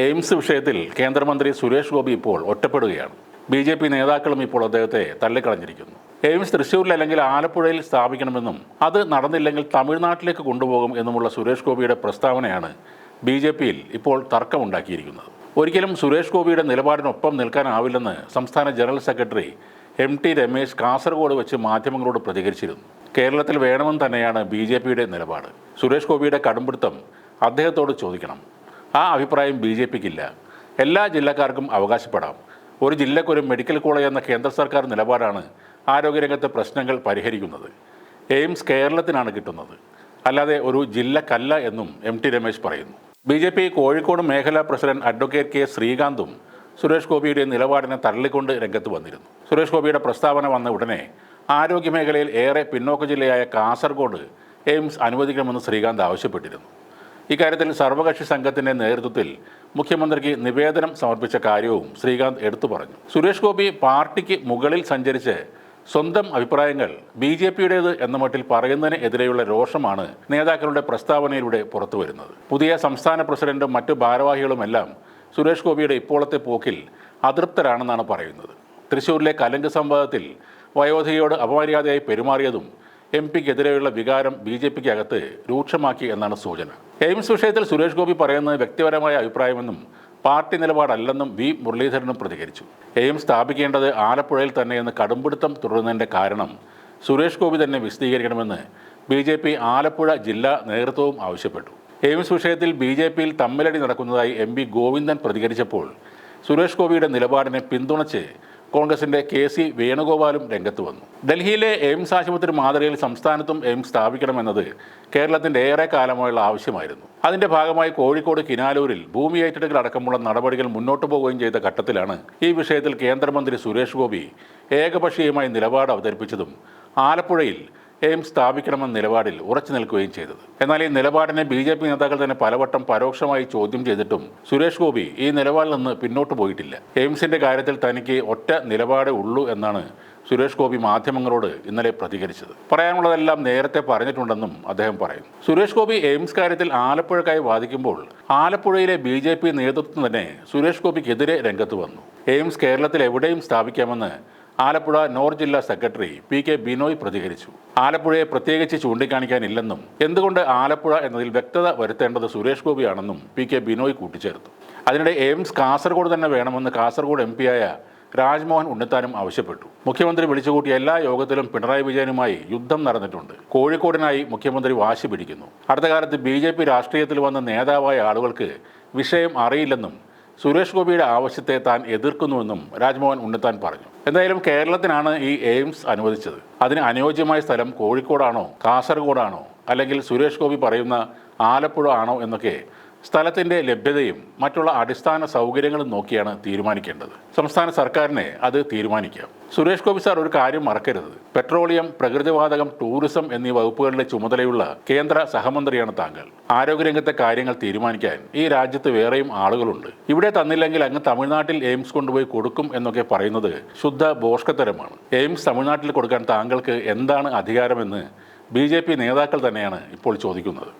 AIIMS വിഷയത്തിൽ കേന്ദ്രമന്ത്രി സുരേഷ് ഗോപി ഇപ്പോൾ ഒറ്റപ്പെടുകയാണ്. ബി ജെ പി നേതാക്കളും ഇപ്പോൾ അദ്ദേഹത്തെ തള്ളിക്കളഞ്ഞിരിക്കുന്നു. എയിംസ് തൃശ്ശൂരിൽ അല്ലെങ്കിൽ ആലപ്പുഴയിൽ സ്ഥാപിക്കണമെന്നും അത് നടന്നില്ലെങ്കിൽ തമിഴ്നാട്ടിലേക്ക് കൊണ്ടുപോകും എന്നുമുള്ള സുരേഷ് ഗോപിയുടെ പ്രസ്താവനയാണ് ബി ജെ പിയിൽ ഇപ്പോൾ തർക്കമുണ്ടാക്കിയിരിക്കുന്നത്. ഒരിക്കലും സുരേഷ് ഗോപിയുടെ നിലപാടിനൊപ്പം നിൽക്കാനാവില്ലെന്ന് സംസ്ഥാന general secretary M T Ramesh Kasaragod വെച്ച് മാധ്യമങ്ങളോട് പ്രതികരിച്ചിരുന്നു. കേരളത്തിൽ വേണമെന്ന് തന്നെയാണ് ബി നിലപാട്. സുരേഷ് ഗോപിയുടെ കടുംപിടുത്തം അദ്ദേഹത്തോട് ചോദിക്കണം. ആ അഭിപ്രായം ബി ജെ പിക്കില്ല. എല്ലാ ജില്ലക്കാർക്കും അവകാശപ്പെടാം. ഒരു ജില്ലക്കൊരു മെഡിക്കൽ കോളേജ് എന്ന കേന്ദ്ര സർക്കാർ നിലപാടാണ് ആരോഗ്യരംഗത്തെ പ്രശ്നങ്ങൾ പരിഹരിക്കുന്നത്. എയിംസ് കേരളത്തിനാണ് കിട്ടുന്നത്. അല്ലാതെ ഒരു ജില്ലക്കല്ല എന്നും എം ടി രമേശ് പറയുന്നു. ബി ജെ പി കോഴിക്കോട് മേഖലാ പ്രസിഡന്റ് അഡ്വക്കേറ്റ് കെ ശ്രീകാന്തും സുരേഷ് ഗോപിയുടെ നിലപാടിനെ തള്ളിക്കൊണ്ട് രംഗത്ത് വന്നിരുന്നു. സുരേഷ് ഗോപിയുടെ പ്രസ്താവന വന്ന ഉടനെ ആരോഗ്യമേഖലയിൽ ഏറെ പിന്നോക്ക ജില്ലയായ കാസർഗോഡ് എയിംസ് അനുവദിക്കണമെന്ന് ശ്രീകാന്ത് ആവശ്യപ്പെട്ടിരുന്നു. ഇക്കാര്യത്തിൽ സർവകക്ഷി സംഘത്തിന്റെ നേതൃത്വത്തിൽ മുഖ്യമന്ത്രിക്ക് നിവേദനം സമർപ്പിച്ച കാര്യവും ശ്രീകാന്ത് എടുത്തു പറഞ്ഞു. സുരേഷ് ഗോപി പാർട്ടിക്ക് മുകളിൽ സഞ്ചരിച്ച് സ്വന്തം അഭിപ്രായങ്ങൾ ബി ജെ പിയുടേത് എന്ന മട്ടിൽ പറയുന്നതിനെതിരെയുള്ള രോഷമാണ് നേതാക്കളുടെ പ്രസ്താവനയിലൂടെ പുറത്തുവരുന്നത് പുതിയ സംസ്ഥാന പ്രസിഡന്റും മറ്റു ഭാരവാഹികളുമെല്ലാം സുരേഷ് ഗോപിയുടെ ഇപ്പോഴത്തെ പോക്കിൽ അതൃപ്തരാണെന്നാണ് പറയുന്നത്. തൃശൂരിലെ കലങ്ക് സംവാദത്തിൽ വയോധികയോട് അപമര്യാദയായി പെരുമാറിയതും എം പിക്കെതിരെയുള്ള വികാരം ബി ജെ പിക്ക് അകത്ത് രൂക്ഷമാക്കി എന്നാണ് സൂചന. എയിംസ് വിഷയത്തിൽ സുരേഷ് ഗോപി പറയുന്നത് വ്യക്തിപരമായ അഭിപ്രായമെന്നും പാർട്ടി നിലപാടല്ലെന്നും വി മുരളീധരനും പ്രതികരിച്ചു. എയിംസ് സ്ഥാപിക്കേണ്ടത് ആലപ്പുഴയിൽ തന്നെയെന്ന് കടുംപിടുത്തം തുടരുന്നതിന്റെ കാരണം സുരേഷ് ഗോപി തന്നെ വിശദീകരിക്കണമെന്ന് ബി ജെ പി ആലപ്പുഴ ജില്ലാ നേതൃത്വവും ആവശ്യപ്പെട്ടു. എയിംസ് വിഷയത്തിൽ ബി ജെ പിയിൽ തമ്മിലടി നടക്കുന്നതായി എം പി ഗോവിന്ദൻ പ്രതികരിച്ചപ്പോൾ സുരേഷ് ഗോപിയുടെ നിലപാടിനെ പിന്തുണച്ച് കോൺഗ്രസിന്റെ കെ സി വേണുഗോപാലും രംഗത്ത് വന്നു. ഡൽഹിയിലെ എയിംസ് ആശുപത്രി മാതൃകയിൽ സംസ്ഥാനത്തും എയിംസ് സ്ഥാപിക്കണമെന്നത് കേരളത്തിന്റെ ഏറെ കാലമായുള്ള ആവശ്യമായിരുന്നു. അതിന്റെ ഭാഗമായി കോഴിക്കോട് കിനാലൂരിൽ ഭൂമി ഏറ്റെടുക്കൽ അടക്കമുള്ള നടപടികൾ മുന്നോട്ടു പോവുകയും ചെയ്ത ഘട്ടത്തിലാണ് ഈ വിഷയത്തിൽ കേന്ദ്രമന്ത്രി സുരേഷ് ഗോപി ഏകപക്ഷീയമായി നിലപാട് അവതരിപ്പിച്ചതും. ആലപ്പുഴയിൽ എയിംസ് സ്ഥാപിക്കണമെന്ന നിലപാടിൽ ഉറച്ചു നിൽക്കുകയും ചെയ്തത്. എന്നാൽ ഈ നിലപാടിനെ ബി ജെ പി നേതാക്കൾ തന്നെ പലവട്ടം പരോക്ഷമായി ചോദ്യം ചെയ്തിട്ടും സുരേഷ് ഗോപി ഈ നിലപാടിൽ നിന്ന് പിന്നോട്ട് പോയിട്ടില്ല. എയിംസിന്റെ കാര്യത്തിൽ തനിക്ക് ഒറ്റ നിലപാടേ ഉള്ളൂ എന്നാണ് സുരേഷ് ഗോപി മാധ്യമങ്ങളോട് ഇന്നലെ പ്രതികരിച്ചത്. പറയാനുള്ളതെല്ലാം നേരത്തെ പറഞ്ഞിട്ടുണ്ടെന്നും അദ്ദേഹം പറയുന്നു. സുരേഷ് ഗോപി എയിംസ് കാര്യത്തിൽ ആലപ്പുഴക്കായി വാദിക്കുമ്പോൾ ആലപ്പുഴയിലെ ബി ജെ പി നേതൃത്വം തന്നെ സുരേഷ് ഗോപിക്കെതിരെ രംഗത്ത് വന്നു. എയിംസ് കേരളത്തിൽ എവിടെയും സ്ഥാപിക്കാമെന്ന് ആലപ്പുഴ നോർത്ത് ജില്ലാ സെക്രട്ടറി പി കെ ബിനോയ് പ്രതികരിച്ചു. ആലപ്പുഴയെ പ്രത്യേകിച്ച് ചൂണ്ടിക്കാണിക്കാനില്ലെന്നും എന്തുകൊണ്ട് ആലപ്പുഴ എന്നതിൽ വ്യക്തത വരുത്തേണ്ടത് സുരേഷ് ഗോപിയാണെന്നും പി കെ ബിനോയ് കൂട്ടിച്ചേർത്തു. അതിനിടെ എയിംസ് കാസർഗോഡ് തന്നെ വേണമെന്ന് കാസർഗോഡ് എം പിയായ രാജ്മോഹൻ ഉണ്ണിത്താനും ആവശ്യപ്പെട്ടു. മുഖ്യമന്ത്രി വിളിച്ചുകൂട്ടിയ എല്ലാ യോഗത്തിലും പിണറായി വിജയനുമായി യുദ്ധം നടന്നിട്ടുണ്ട്. കോഴിക്കോടിനായി മുഖ്യമന്ത്രി വാശി പിടിക്കുന്നു. അടുത്ത കാലത്ത് ബി രാഷ്ട്രീയത്തിൽ വന്ന നേതാവായ ആളുകൾക്ക് വിഷയം അറിയില്ലെന്നും സുരേഷ് ഗോപിയുടെ ആവശ്യത്തെ താൻ എതിർക്കുന്നുവെന്നും രാജ്മോഹൻ ഉണ്ണിത്താൻ പറഞ്ഞു. എന്തായാലും കേരളത്തിനാണ് ഈ എയിംസ് അനുവദിച്ചത്. അതിന് അനുയോജ്യമായ സ്ഥലം കോഴിക്കോടാണോ കാസർഗോഡാണോ അല്ലെങ്കിൽ സുരേഷ് ഗോപി പറയുന്ന ആലപ്പുഴ ആണോ എന്നൊക്കെ സ്ഥലത്തിന്റെ ലഭ്യതയും മറ്റുള്ള അടിസ്ഥാന സൗകര്യങ്ങളും നോക്കിയാണ് തീരുമാനിക്കേണ്ടത്. സംസ്ഥാന സർക്കാരിനെ അത് തീരുമാനിക്കാം. സുരേഷ് ഗോപി സാർ ഒരു കാര്യം മറക്കരുത്. പെട്രോളിയം പ്രകൃതിവാതകം ടൂറിസം എന്നീ വകുപ്പുകളിലെ ചുമതലയുള്ള കേന്ദ്ര സഹമന്ത്രിയാണ് താങ്കൾ. ആരോഗ്യരംഗത്തെ കാര്യങ്ങൾ തീരുമാനിക്കാൻ ഈ രാജ്യത്ത് വേറെയും ആളുകളുണ്ട്. ഇവിടെ തന്നില്ലെങ്കിൽ അങ്ങ് തമിഴ്നാട്ടിൽ എയിംസ് കൊണ്ടുപോയി കൊടുക്കും എന്നൊക്കെ പറയുന്നത് ശുദ്ധ ബോഷ്കത്തരമാണ്. എയിംസ് തമിഴ്നാട്ടിൽ കൊടുക്കാൻ താങ്കൾക്ക് എന്താണ് അധികാരമെന്ന് ബി നേതാക്കൾ തന്നെയാണ് ഇപ്പോൾ ചോദിക്കുന്നത്.